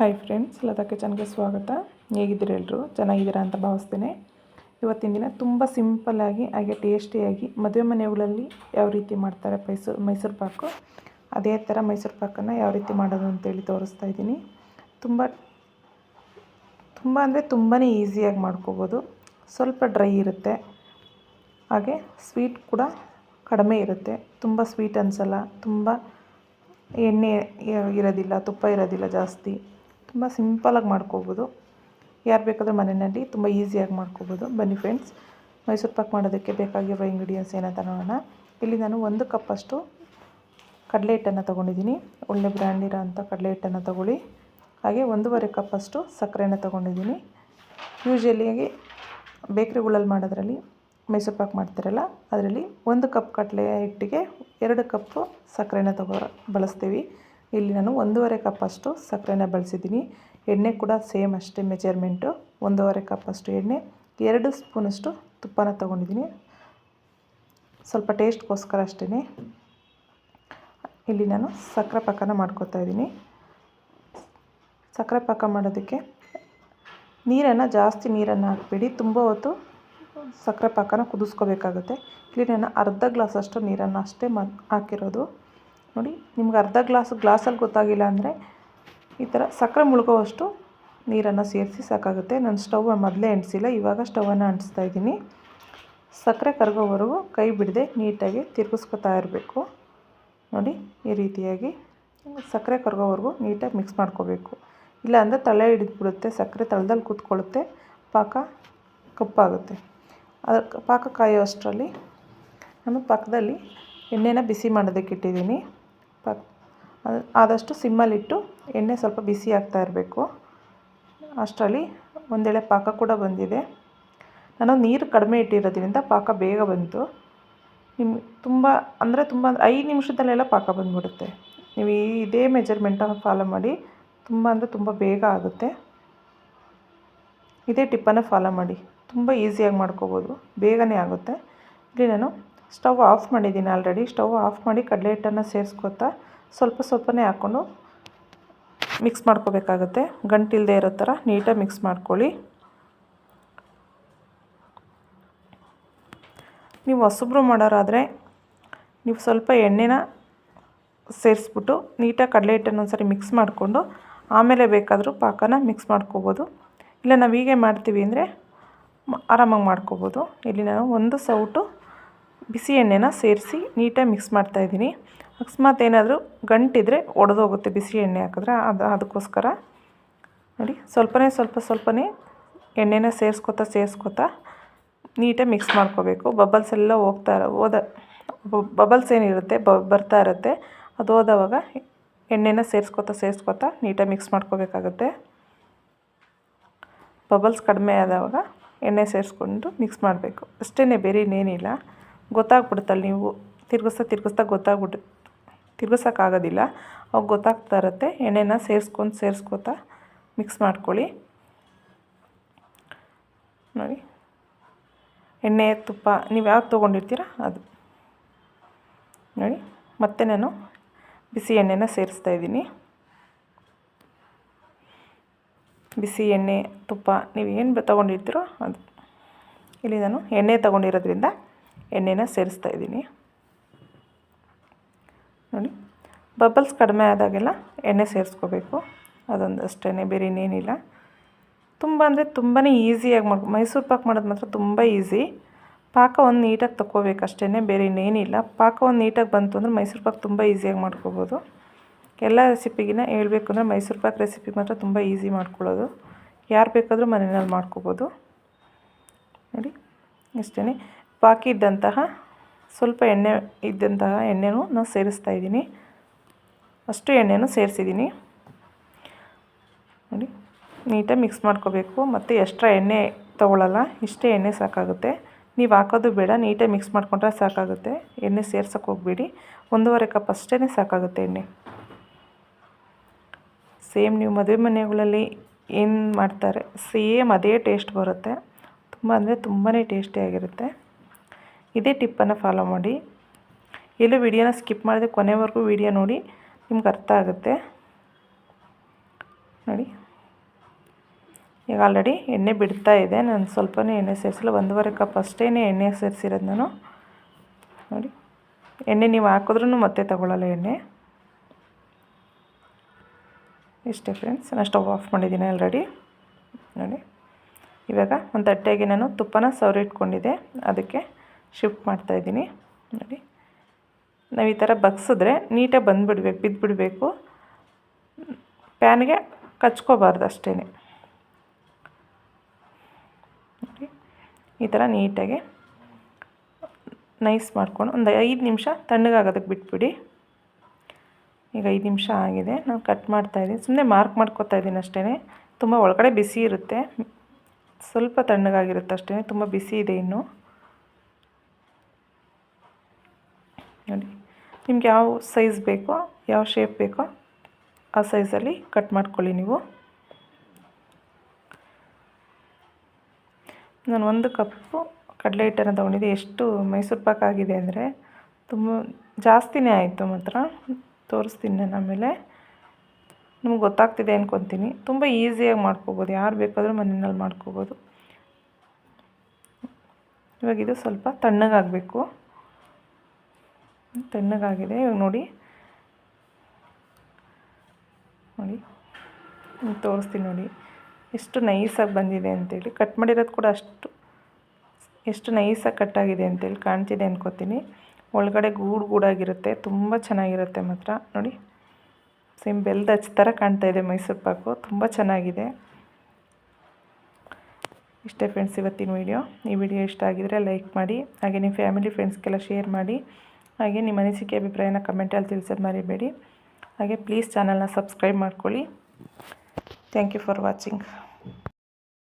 Hi friends Lata ಕಿಚನ್ಗೆ ಸ್ವಾಗತ. ಹೇಗಿದ್ದೀರಿ ಎಲ್ಲರೂ ಚೆನ್ನಾಗಿದ್ದೀರಾ ಅಂತ ಭಾವಿಸ್ತೇನೆ. ಇವತ್ತಿನ ದಿನ ತುಂಬ ಸಿಂಪಲ್ಲಾಗಿ ಹಾಗೆ ಟೇಸ್ಟಿಯಾಗಿ ಮದುವೆ ಮನೆಗಳಲ್ಲಿ ಯಾವ ರೀತಿ ಮಾಡ್ತಾರೆ ಮೈಸೂರು ಮೈಸೂರು ಪಾಕು? ಅದೇ ಥರ ಮೈಸೂರು ಪಾಕನ್ನು ಯಾವ ರೀತಿ ಮಾಡೋದು ಅಂತೇಳಿ ತೋರಿಸ್ತಾ ಇದ್ದೀನಿ. ತುಂಬ ತುಂಬ ಅಂದರೆ ತುಂಬಾ ಈಸಿಯಾಗಿ ಮಾಡ್ಕೋಬೋದು. ಸ್ವಲ್ಪ ಡ್ರೈ ಇರುತ್ತೆ. ಹಾಗೆ ಸ್ವೀಟ್ ಕೂಡ ಕಡಿಮೆ ಇರುತ್ತೆ. ತುಂಬ ಸ್ವೀಟ್ ಅನ್ಸಲ್ಲ. ತುಂಬ ಎಣ್ಣೆ ಇರೋದಿಲ್ಲ, ತುಪ್ಪ ಇರೋದಿಲ್ಲ ಜಾಸ್ತಿ. ತುಂಬ ಸಿಂಪಲಾಗಿ ಮಾಡ್ಕೋಬೋದು. ಯಾರು ಬೇಕಾದರೂ ಮನೆಯಲ್ಲಿ ತುಂಬ ಈಸಿಯಾಗಿ ಮಾಡ್ಕೋಬೋದು. ಬನ್ನಿ ಫ್ರೆಂಡ್ಸ್, ಮೈಸೂರು ಪಾಕ್ ಮಾಡೋದಕ್ಕೆ ಬೇಕಾಗಿರೋ ಇಂಗ್ರೀಡಿಯೆಂಟ್ಸ್ ಏನಂತ ನೋಡೋಣ. ಇಲ್ಲಿ ನಾನು ಒಂದು ಕಪ್ಪಷ್ಟು ಕಡಲೆ ಹಿಟ್ಟನ್ನು ತೊಗೊಂಡಿದ್ದೀನಿ. ಒಳ್ಳೆ ಬ್ರ್ಯಾಂಡ್ ಇರೋಂಥ ಕಡಲೆ ಹಿಟ್ಟನ್ನು ತೊಗೊಳ್ಳಿ. ಹಾಗೆ ಒಂದೂವರೆ ಕಪ್ಪಷ್ಟು ಸಕ್ಕರೆನ ತೊಗೊಂಡಿದ್ದೀನಿ. ಯೂಶ್ವಲಿಯಾಗಿ ಬೇಕ್ರಿಗಳಲ್ಲಿ ಮಾಡೋದ್ರಲ್ಲಿ ಮೈಸೂರು ಪಾಕ್ ಮಾಡ್ತಾರಲ್ಲ, ಅದರಲ್ಲಿ ಒಂದು ಕಪ್ ಕಡಲೆ ಹಿಟ್ಟಿಗೆ ಎರಡು ಕಪ್ಪು ಸಕ್ಕರೆನ ತಗೋ, ಬಳಸ್ತೀವಿ. ಇಲ್ಲಿ ನಾನು ಒಂದೂವರೆ ಕಪ್ಪಷ್ಟು ಸಕ್ಕರೆನ ಬಳಸಿದ್ದೀನಿ. ಎಣ್ಣೆ ಕೂಡ ಸೇಮ್ ಅಷ್ಟೇ ಮೆಜರ್ಮೆಂಟು. ಒಂದೂವರೆ ಕಪ್ಪಷ್ಟು ಎಣ್ಣೆ, ಎರಡು ಸ್ಪೂನಷ್ಟು ತುಪ್ಪನ ತೊಗೊಂಡಿದ್ದೀನಿ. ಸ್ವಲ್ಪ ಟೇಸ್ಟ್ಗೋಸ್ಕರ ಅಷ್ಟೇ ಇಲ್ಲಿ ನಾನು ಸಕ್ಕರೆ ಪಾಕನ ಮಾಡ್ಕೊತಾ ಇದ್ದೀನಿ. ಸಕ್ಕರೆ ಪಾಕ ಮಾಡೋದಕ್ಕೆ ನೀರನ್ನು, ಜಾಸ್ತಿ ನೀರನ್ನು ಹಾಕ್ಬೇಡಿ. ತುಂಬ ಹೊತ್ತು ಸಕ್ಕರೆ ಪಾಕನ ಕುದಿಸ್ಕೋಬೇಕಾಗುತ್ತೆ. ಇಲ್ಲಿ ನಾನು ಅರ್ಧ ಗ್ಲಾಸಷ್ಟು ನೀರನ್ನು ಅಷ್ಟೇ ಮ ಹಾಕಿರೋದು. ನೋಡಿ, ನಿಮ್ಗೆ ಅರ್ಧ ಗ್ಲಾಸ್, ಗ್ಲಾಸಲ್ಲಿ ಗೊತ್ತಾಗಿಲ್ಲ ಅಂದರೆ ಈ ಥರ ಸಕ್ಕರೆ ಮುಳುಗೋವಷ್ಟು ನೀರನ್ನು ಸೇರಿಸಿ ಸಾಕಾಗುತ್ತೆ. ನಾನು ಸ್ಟವ್ ಮೊದಲೇ ಅಂಟಿಸಿಲ್ಲ ಇವಾಗ ಸ್ಟವನ್ನು ಅಂಟಿಸ್ತಾ ಇದ್ದೀನಿ. ಸಕ್ಕರೆ ಕರಗೋವರೆಗೂ ಕೈ ಬಿಡದೆ ನೀಟಾಗಿ ತಿರುಗಿಸ್ಕೊತಾ ಇರಬೇಕು. ನೋಡಿ, ಈ ರೀತಿಯಾಗಿ ಸಕ್ಕರೆ ಕರಗೋವರೆಗೂ ನೀಟಾಗಿ ಮಿಕ್ಸ್ ಮಾಡ್ಕೋಬೇಕು. ಇಲ್ಲಾಂದರೆ ತಳೆ ಹಿಡಿದ್ಬಿಡುತ್ತೆ, ಸಕ್ಕರೆ ತಳದಲ್ಲಿ ಕೂತ್ಕೊಳ್ಳುತ್ತೆ, ಪಾಕ ಕಪ್ಪಾಗುತ್ತೆ. ಅದಕ್ಕೆ ಪಾಕ ಕಾಯೋ ಅಷ್ಟರಲ್ಲಿ ನಾನು ಪಕ್ಕದಲ್ಲಿ ಎಣ್ಣೆನ ಬಿಸಿ ಮಾಡೋದಕ್ಕೆ ಇಟ್ಟಿದ್ದೀನಿ. ಆದಷ್ಟು ಸಿಮ್ಮಲ್ಲಿಟ್ಟು ಎಣ್ಣೆ ಸ್ವಲ್ಪ ಬಿಸಿ ಆಗ್ತಾ ಇರಬೇಕು. ಅಷ್ಟರಲ್ಲಿ ಒಂದೆಳೆ ಪಾಕ ಕೂಡ ಬಂದಿದೆ. ನಾನು ನೀರು ಕಡಿಮೆ ಇಟ್ಟಿರೋದ್ರಿಂದ ಪಾಕ ಬೇಗ ಬಂತು. ನಿಮ್ಮ ತುಂಬ ಅಂದರೆ ತುಂಬ ಐದು ನಿಮಿಷದಲ್ಲೆಲ್ಲ ಪಾಕ ಬಂದ್ಬಿಡುತ್ತೆ. ನೀವು ಇದೇ ಮೆಜರ್ಮೆಂಟನ್ನು ಫಾಲೋ ಮಾಡಿ, ತುಂಬ ಅಂದರೆ ತುಂಬ ಬೇಗ ಆಗುತ್ತೆ. ಇದೇ ಟಿಪ್ಪನ್ನು ಫಾಲೋ ಮಾಡಿ. ತುಂಬ ಈಸಿಯಾಗಿ ಮಾಡ್ಕೋಬೋದು. ಬೇಗನೆ ಆಗುತ್ತೆ. ಇಲ್ಲಿ ನಾನು ಸ್ಟವ್ ಆಫ್ ಮಾಡಿದ್ದೀನಿ ಆಲ್ರೆಡಿ. ಸ್ಟವ್ ಆಫ್ ಮಾಡಿ ಕಡಲೆ ಹಿಟ್ಟನ್ನು ಸೇರಿಸ್ಕೊತಾ ಸ್ವಲ್ಪ ಸ್ವಲ್ಪನೇ ಹಾಕ್ಕೊಂಡು ಮಿಕ್ಸ್ ಮಾಡ್ಕೋಬೇಕಾಗುತ್ತೆ. ಗಂಟಿಲ್ಲದೆ ಇರೋ ಥರ ನೀಟಾಗಿ ಮಿಕ್ಸ್ ಮಾಡ್ಕೊಳ್ಳಿ. ನೀವು ಹಸುಬ್ರು ಮಾಡೋರಾದರೆ ನೀವು ಸ್ವಲ್ಪ ಎಣ್ಣೆನ ಸೇರಿಸ್ಬಿಟ್ಟು ನೀಟಾಗಿ ಕಡಲೆ ಹಿಟ್ಟನ್ನು ಒಂದು ಸರಿ ಮಿಕ್ಸ್ ಮಾಡಿಕೊಂಡು ಆಮೇಲೆ ಬೇಕಾದರೂ ಪಾಕನ ಮಿಕ್ಸ್ ಮಾಡ್ಕೋಬೋದು. ಇಲ್ಲ ನಾವು ಹೀಗೆ ಮಾಡ್ತೀವಿ ಅಂದರೆ ಆರಾಮಾಗಿ ಮಾಡ್ಕೋಬೋದು. ಇಲ್ಲಿ ನಾನು ಒಂದು ಸೌಟು ಬಿಸಿ ಎಣ್ಣೆನ ಸೇರಿಸಿ ನೀಟಾಗಿ ಮಿಕ್ಸ್ ಮಾಡ್ತಾಯಿದ್ದೀನಿ ಅಕಸ್ಮಾತ್ ಏನಾದರೂ ಗಂಟಿದ್ರೆ ಒಡೆದೋಗುತ್ತೆ ಬಿಸಿ ಎಣ್ಣೆ ಹಾಕಿದ್ರೆ. ಅದು ಅದಕ್ಕೋಸ್ಕರ ನೋಡಿ, ಸ್ವಲ್ಪನೇ ಸ್ವಲ್ಪ ಸ್ವಲ್ಪನೇ ಎಣ್ಣೆನ ಸೇರಿಸ್ಕೊತಾ ಸೇರಿಸ್ಕೊತಾ ನೀಟಾಗಿ ಮಿಕ್ಸ್ ಮಾಡ್ಕೋಬೇಕು. ಬಬಲ್ಸ್ ಎಲ್ಲ ಹೋಗ್ತಾ ಹೋದ ಬಬಲ್ಸ್ ಏನಿರುತ್ತೆ, ಬ ಬರ್ತಾ ಇರುತ್ತೆ. ಅದು ಹೋದವಾಗ ಎಣ್ಣೆನ ಸೇರಿಸ್ಕೊತಾ ಸೇರಿಸ್ಕೊತಾ ನೀಟಾಗಿ ಮಿಕ್ಸ್ ಮಾಡ್ಕೋಬೇಕಾಗುತ್ತೆ. ಬಬಲ್ಸ್ ಕಡಿಮೆ ಆದವಾಗ ಎಣ್ಣೆ ಸೇರಿಸ್ಕೊಂಡು ಮಿಕ್ಸ್ ಮಾಡಬೇಕು. ಅಷ್ಟೇ ಬೇರೆ ಇನ್ನೇನಿಲ್ಲ. ಗೊತ್ತಾಗ್ಬಿಡುತ್ತಲ್ಲ ನೀವು ತಿರ್ಗಿಸ್ತಾ ತಿರ್ಗಿಸ್ತಾ ಗೊತ್ತಾಗ್ಬಿಟ್ಟು ತಿರ್ಗಿಸೋಕ್ಕಾಗೋದಿಲ್ಲ. ಅವಾಗ ಗೊತ್ತಾಗ್ತಾ ಇರುತ್ತೆ, ಎಣ್ಣೆನ ಸೇರಿಸ್ಕೊಂಡು ಸೇರಿಸ್ಕೊತಾ ಮಿಕ್ಸ್ ಮಾಡ್ಕೊಳ್ಳಿ. ನೋಡಿ. ಎಣ್ಣೆ, ತುಪ್ಪ, ನೀವು ಯಾವ್ದು ತೊಗೊಂಡಿರ್ತೀರ ಅದು. ನೋಡಿ, ಮತ್ತೆ ನಾನು ಬಿಸಿ ಎಣ್ಣೆನ ಸೇರಿಸ್ತಾ ಇದ್ದೀನಿ. ಬಿಸಿ ಎಣ್ಣೆ, ತುಪ್ಪ, ನೀವು ಏನು ತೊಗೊಂಡಿರ್ತೀರೋ ಅದು. ಇಲ್ಲಿ ನಾನು ಎಣ್ಣೆ ತೊಗೊಂಡಿರೋದ್ರಿಂದ ಎಣ್ಣೆನ ಸೇರಿಸ್ತಾ ಇದ್ದೀನಿ. ನೋಡಿ ಬಬಲ್ಸ್ ಕಡಿಮೆ ಆದಾಗೆಲ್ಲ ಎಣ್ಣೆ ಸೇರಿಸ್ಕೋಬೇಕು. ಅದೊಂದು ಅಷ್ಟೇ ಬೇರೆ ಇನ್ನೇನಿಲ್ಲ. ತುಂಬ ಅಂದರೆ ತುಂಬಾ ಈಸಿಯಾಗಿ ಮಾಡಿ ಮೈಸೂರು ಪಾಕ್ ಮಾಡೋದು ಮಾತ್ರ ತುಂಬ ಈಸಿ. ಪಾಕ ಒಂದು ನೀಟಾಗಿ ತಗೋಬೇಕು ಅಷ್ಟೇ ಬೇರೆ ಇನ್ನೇನಿಲ್ಲ. ಪಾಕ ಒಂದು ನೀಟಾಗಿ ಬಂತು ಅಂದರೆ ಮೈಸೂರು ಪಾಕ್ ತುಂಬ ಈಸಿಯಾಗಿ ಮಾಡ್ಕೋಬೋದು. ಎಲ್ಲ ರೆಸಿಪಿಗಿನ ಹೇಳಬೇಕು ಅಂದರೆ ಮೈಸೂರು ಪಾಕ್ ರೆಸಿಪಿ ಮಾತ್ರ ತುಂಬ ಈಸಿ ಮಾಡ್ಕೊಳ್ಳೋದು. ಯಾರು ಬೇಕಾದರೂ ಮನೆಯಲ್ಲಿ ಮಾಡ್ಕೋಬೋದು. ನೋಡಿ ಅಷ್ಟೇ ಬಾಕಿ ಇದ್ದಂತಹ ಸ್ವಲ್ಪ ಎಣ್ಣೆ ಇದ್ದಂತಹ ಎಣ್ಣೆನೂ ನಾನು ಸೇರಿಸ್ತಾ ಇದ್ದೀನಿ. ಅಷ್ಟು ಎಣ್ಣೆನೂ ಸೇರಿಸಿದ್ದೀನಿ. ನೋಡಿ, ನೀಟಾಗಿ ಮಿಕ್ಸ್ ಮಾಡ್ಕೋಬೇಕು. ಮತ್ತು ಎಕ್ಸ್ಟ್ರಾ ಎಣ್ಣೆ ತೊಗೊಳ್ಳಲ್ಲ ಇಷ್ಟೇ ಎಣ್ಣೆ ಸಾಕಾಗುತ್ತೆ. ನೀವು ಹಾಕೋದು ಬೇಡ, ನೀಟಾಗಿ ಮಿಕ್ಸ್ ಮಾಡ್ಕೊಂಡ್ರೆ ಸಾಕಾಗುತ್ತೆ. ಎಣ್ಣೆ ಸೇರ್ಸೋಕೆ ಹೋಗ್ಬೇಡಿ. ಒಂದೂವರೆ ಕಪ್ ಅಷ್ಟೇ ಸಾಕಾಗುತ್ತೆ ಎಣ್ಣೆ. ಸೇಮ್ ನೀವು ಮದುವೆ ಮನೆಗಳಲ್ಲಿ ಏನು ಮಾಡ್ತಾರೆ, ಸೇಮ್ ಅದೇ ಟೇಸ್ಟ್ ಬರುತ್ತೆ. ತುಂಬ ಅಂದರೆ ತುಂಬಾ ಟೇಸ್ಟಿಯಾಗಿರುತ್ತೆ ಇದೇ ಟಿಪ್ಪನ್ನು ಫಾಲೋ ಮಾಡಿ. ಎಲ್ಲೂ ವಿಡಿಯೋನ ಸ್ಕಿಪ್ ಮಾಡಿದೆ ಕೊನೆವರೆಗೂ ವಿಡಿಯೋ ನೋಡಿ, ನಿಮ್ಗೆ ಅರ್ಥ ಆಗುತ್ತೆ. ನೋಡಿ. ಈಗ ಆಲ್ರೆಡಿ ಎಣ್ಣೆ ಬಿಡ್ತಾ ಇದೆ. ನಾನು ಸ್ವಲ್ಪನೇ ಎಣ್ಣೆ ಸೇರಿಸಿಲ್ಲ. ಒಂದೂವರೆ ಕಪ್ ಅಷ್ಟೇ ಎಣ್ಣೆ ಸೇರಿಸಿರೋದು ನಾನು. ನೋಡಿ. ಎಣ್ಣೆ ನೀವು ಹಾಕಿದ್ರೂ ಮತ್ತೆ ತಗೊಳ್ಳಲ್ಲ ಎಣ್ಣೆ. ಇಷ್ಟೇ ಫ್ರೆಂಡ್ಸ್ ನಾನು ಸ್ಟವ್ ಆಫ್ ಮಾಡಿದ್ದೀನಿ ಆಲ್ರೆಡಿ ನೋಡಿ. ಇವಾಗ ಒಂದು ತಟ್ಟೆಗೆ ನಾನು ತುಪ್ಪನ ಸವರಿಟ್ಕೊಂಡಿದ್ದೆ ಅದಕ್ಕೆ ಶಿಫ್ಟ್ ಮಾಡ್ತಾ ಇದ್ದೀನಿ. ನೋಡಿ. ನಾವು ಈ ಥರ ಬಗ್ಸಿದ್ರೆ ನೀಟಾಗಿ ಬಂದುಬಿಡ್ಬೇಕು ಬಿದ್ದುಬಿಡಬೇಕು ಪ್ಯಾನ್ಗೆ ಕಚ್ಕೋಬಾರ್ದು ಅಷ್ಟೇ ಈ ಥರ ನೀಟಾಗಿ ನೈಸ್ ಮಾಡ್ಕೊಂಡು ಒಂದು ಐದು ನಿಮಿಷ ತಣ್ಣಗಾಗೋದಕ್ಕೆ ಬಿಟ್ಬಿಡಿ. ಈಗ ಐದು ನಿಮಿಷ ಆಗಿದೆ. ನಾನು ಕಟ್ ಮಾಡ್ತಾಯಿದ್ದೀನಿ ಸುಮ್ಮನೆ ಮಾರ್ಕ್ ಮಾಡ್ಕೋತಾ ಇದ್ದೀನಿ ಅಷ್ಟೇ ತುಂಬ ಒಳಗಡೆ ಬಿಸಿ ಇರುತ್ತೆ. ಸ್ವಲ್ಪ ತಣ್ಣಗಾಗಿರುತ್ತೆ ಅಷ್ಟೇ ತುಂಬ ಬಿಸಿ ಇದೆ ಇನ್ನು. ನೋಡಿ. ನಿಮ್ಗೆ ಯಾವ ಸೈಜ್ ಬೇಕೋ, ಯಾವ ಶೇಪ್ ಬೇಕೋ ಆ ಸೈಜಲ್ಲಿ ಕಟ್ ಮಾಡ್ಕೊಳ್ಳಿ ನೀವು. ನಾನು ಒಂದು ಕಪ್ಪು ಕಡಲೆ ಹಿಟ್ಟನ್ನು ತೊಗೊಂಡಿದ್ದೆ. ಎಷ್ಟು ಮೈಸೂರು ಪಾಕ್ ಆಗಿದೆ ಅಂದರೆ ತುಂಬ ಜಾಸ್ತಿನೇ ಆಯಿತು ಮಾತ್ರ. ತೋರಿಸ್ತೀನಿ ನಾನು ಆಮೇಲೆ. ನಿಮ್ಗೆ ಗೊತ್ತಾಗ್ತಿದೆ ಅಂದ್ಕೊತೀನಿ ತುಂಬ ಈಸಿಯಾಗಿ ಮಾಡ್ಕೋಬೋದು. ಯಾರು ಬೇಕಾದರೂ ಮನೆಯಲ್ಲಿ ಮಾಡ್ಕೋಬೋದು. ಇವಾಗ ಇದು ಸ್ವಲ್ಪ ತಣ್ಣಗಾಗಬೇಕು. ತಣ್ಣಗಾಗಿದೆ. ಇವಾಗ ನೋಡಿ. ನೋಡಿ. ತೋರಿಸ್ತೀನಿ ನೋಡಿ. ಎಷ್ಟು ನೈಸಾಗಿ ಬಂದಿದೆ ಅಂತೇಳಿ. ಕಟ್ ಮಾಡಿರೋದು ಕೂಡ ಅಷ್ಟು, ಎಷ್ಟು ನೈಸಾಗಿ ಕಟ್ಟಾಗಿದೆ ಅಂತೇಳಿ ಕಾಣ್ತಿದೆ ಅನ್ಕೋತೀನಿ. ಒಳಗಡೆ ಗೂಡು ಗೂಡಾಗಿರುತ್ತೆ. ತುಂಬ ಚೆನ್ನಾಗಿರುತ್ತೆ ಮಾತ್ರ. ನೋಡಿ. ಸೇಮ್ ಬೆಲ್ದ ಹಚ್ಚ ಥರ ಇದೆ ಮೈಸೂರು ಪಾಕು. ತುಂಬ ಚೆನ್ನಾಗಿದೆ. ಇಷ್ಟೇ ಫ್ರೆಂಡ್ಸ್ ಇವತ್ತಿನ ವೀಡಿಯೋ ಈ ವಿಡಿಯೋ ಇಷ್ಟ ಆಗಿದರೆ ಲೈಕ್ ಮಾಡಿ. ಹಾಗೆ ನಿಮ್ಮ ಫ್ಯಾಮಿಲಿ ಫ್ರೆಂಡ್ಸ್ಗೆಲ್ಲ ಶೇರ್ ಮಾಡಿ. ಹಾಗೆ ನಿಮ್ಮ ಅನಿಸಿಕೆ, ಅಭಿಪ್ರಾಯನ ಕಮೆಂಟಲ್ಲಿ ತಿಳಿಸೋದು ಮರಿಬೇಡಿ. ಹಾಗೆ ಪ್ಲೀಸ್ ಚಾನಲ್ನ ಸಬ್ಸ್ಕ್ರೈಬ್ ಮಾಡ್ಕೊಳ್ಳಿ. Thank you for watching